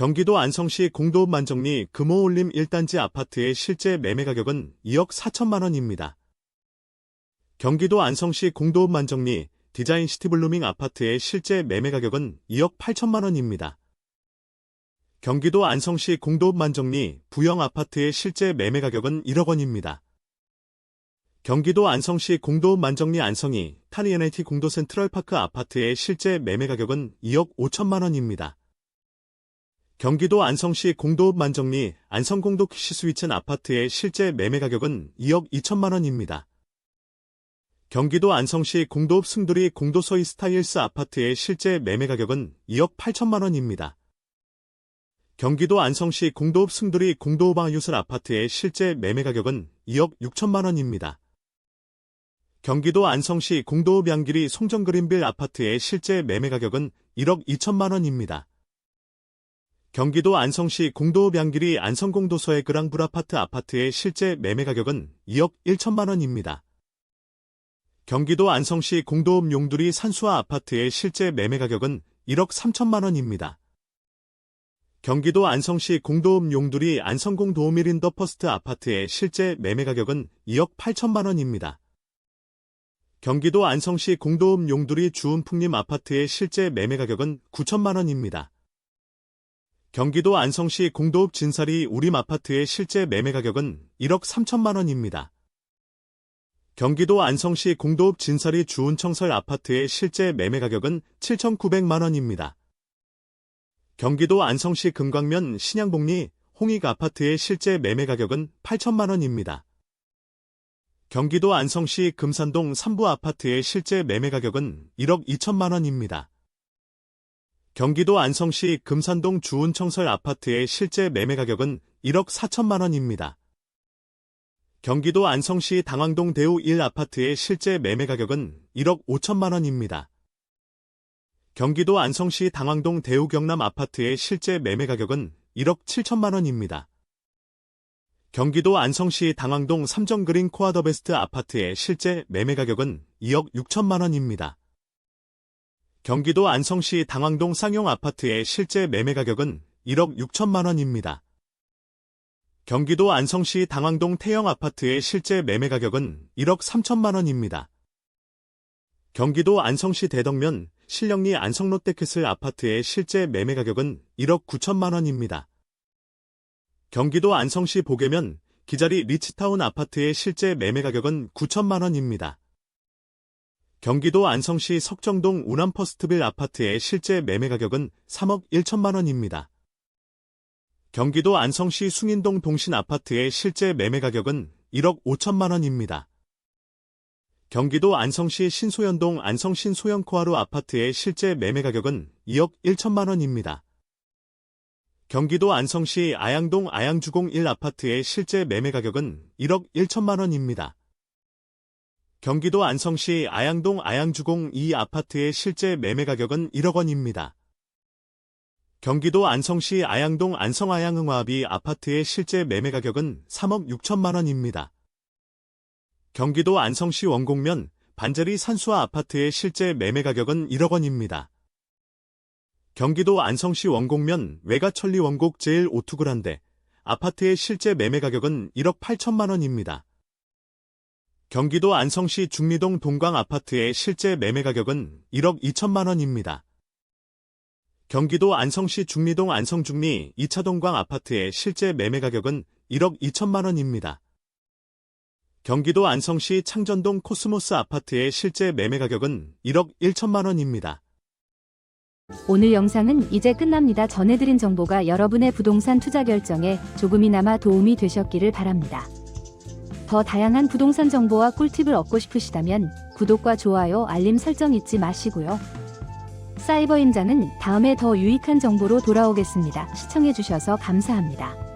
경기도 안성시 공도읍 만정리 금호올림 1단지 아파트의 실제 매매 가격은 2억 4천만 원입니다. 경기도 안성시 공도읍 만정리 디자인 시티블루밍 아파트의 실제 매매 가격은 2억 8천만 원입니다. 경기도 안성시 공도읍 만정리 부영 아파트의 실제 매매 가격은 1억 원입니다. 경기도 안성시 공도읍 만정리 안성이 타니에네티 공도 센트럴파크 아파트의 실제 매매 가격은 2억 5천만 원입니다. 경기도 안성시 공도읍 만정리 안성공도 퀴시스위첸 아파트의 실제 매매 가격은 2억 2천만 원입니다. 경기도 안성시 공도읍 승두리 공도서이 스타일스 아파트의 실제 매매 가격은 2억 8천만 원입니다. 경기도 안성시 공도읍 승두리 공도읍방유슬 아파트의 실제 매매 가격은 2억 6천만 원입니다. 경기도 안성시 공도읍 양길이 송정그린빌 아파트의 실제 매매 가격은 1억 2천만 원입니다. 경기도 안성시 공도읍 양길이 안성공도서의 그랑불 아파트 아파트의 실제 매매 가격은 2억 1천만 원입니다. 경기도 안성시 공도읍 용두리 산수아 아파트의 실제 매매 가격은 1억 3천만 원입니다. 경기도 안성시 공도읍 용두리 안성공 도우밀인 더 퍼스트 아파트의 실제 매매 가격은 2억 8천만 원입니다. 경기도 안성시 공도읍 용두리 주은풍림 아파트의 실제 매매 가격은 9천만 원입니다. 경기도 안성시 공도읍 진사리 우림 아파트의 실제 매매 가격은 1억 3천만 원입니다. 경기도 안성시 공도읍 진사리 주운청설 아파트의 실제 매매 가격은 7,900만 원입니다. 경기도 안성시 금광면 신양복리 홍익 아파트의 실제 매매 가격은 8천만 원입니다. 경기도 안성시 금산동 3부 아파트의 실제 매매 가격은 1억 2천만 원입니다. 경기도 안성시 금산동 주운청설 아파트의 실제 매매 가격은 1억 4천만 원입니다. 경기도 안성시 당황동 대우 1 아파트의 실제 매매 가격은 1억 5천만 원입니다. 경기도 안성시 당황동 대우 경남 아파트의 실제 매매 가격은 1억 7천만 원입니다. 경기도 안성시 당황동 삼정그린 코아더베스트 아파트의 실제 매매 가격은 2억 6천만 원입니다. 경기도 안성시 당황동 쌍용 아파트의 실제 매매 가격은 1억 6천만 원입니다. 경기도 안성시 당황동 태영 아파트의 실제 매매 가격은 1억 3천만 원입니다. 경기도 안성시 대덕면 신령리 안성롯데캐슬 아파트의 실제 매매 가격은 1억 9천만 원입니다. 경기도 안성시 보계면 기자리 리치타운 아파트의 실제 매매 가격은 9천만 원입니다. 경기도 안성시 석정동 우남퍼스트빌 아파트의 실제 매매 가격은 3억 1천만 원입니다. 경기도 안성시 숭인동 동신 아파트의 실제 매매 가격은 1억 5천만 원입니다. 경기도 안성시 신소연동 안성신 소연코하루 아파트의 실제 매매 가격은 2억 1천만 원입니다. 경기도 안성시 아양동 아양주공 1 아파트의 실제 매매 가격은 1억 1천만 원입니다. 경기도 안성시 아양동 아양주공 2 아파트의 실제 매매 가격은 1억 원입니다. 경기도 안성시 아양동 안성아양응화비 아파트의 실제 매매 가격은 3억 6천만 원입니다. 경기도 안성시 원곡면 반자리 산수아 아파트의 실제 매매 가격은 1억 원입니다. 경기도 안성시 원곡면 외가천리 원곡 제일 오투그란데 아파트의 실제 매매 가격은 1억 8천만 원입니다. 경기도 안성시 중리동 동광 아파트의 실제 매매 가격은 1억 2천만 원입니다. 경기도 안성시 중리동 안성중리 2차 동광 아파트의 실제 매매 가격은 1억 2천만 원입니다. 경기도 안성시 창전동 코스모스 아파트의 실제 매매 가격은 1억 1천만 원입니다. 오늘 영상은 이제 끝납니다. 전해드린 정보가 여러분의 부동산 투자 결정에 조금이나마 도움이 되셨기를 바랍니다. 더 다양한 부동산 정보와 꿀팁을 얻고 싶으시다면 구독과 좋아요, 알림 설정 잊지 마시고요. 사이버 임장은 다음에 더 유익한 정보로 돌아오겠습니다. 시청해주셔서 감사합니다.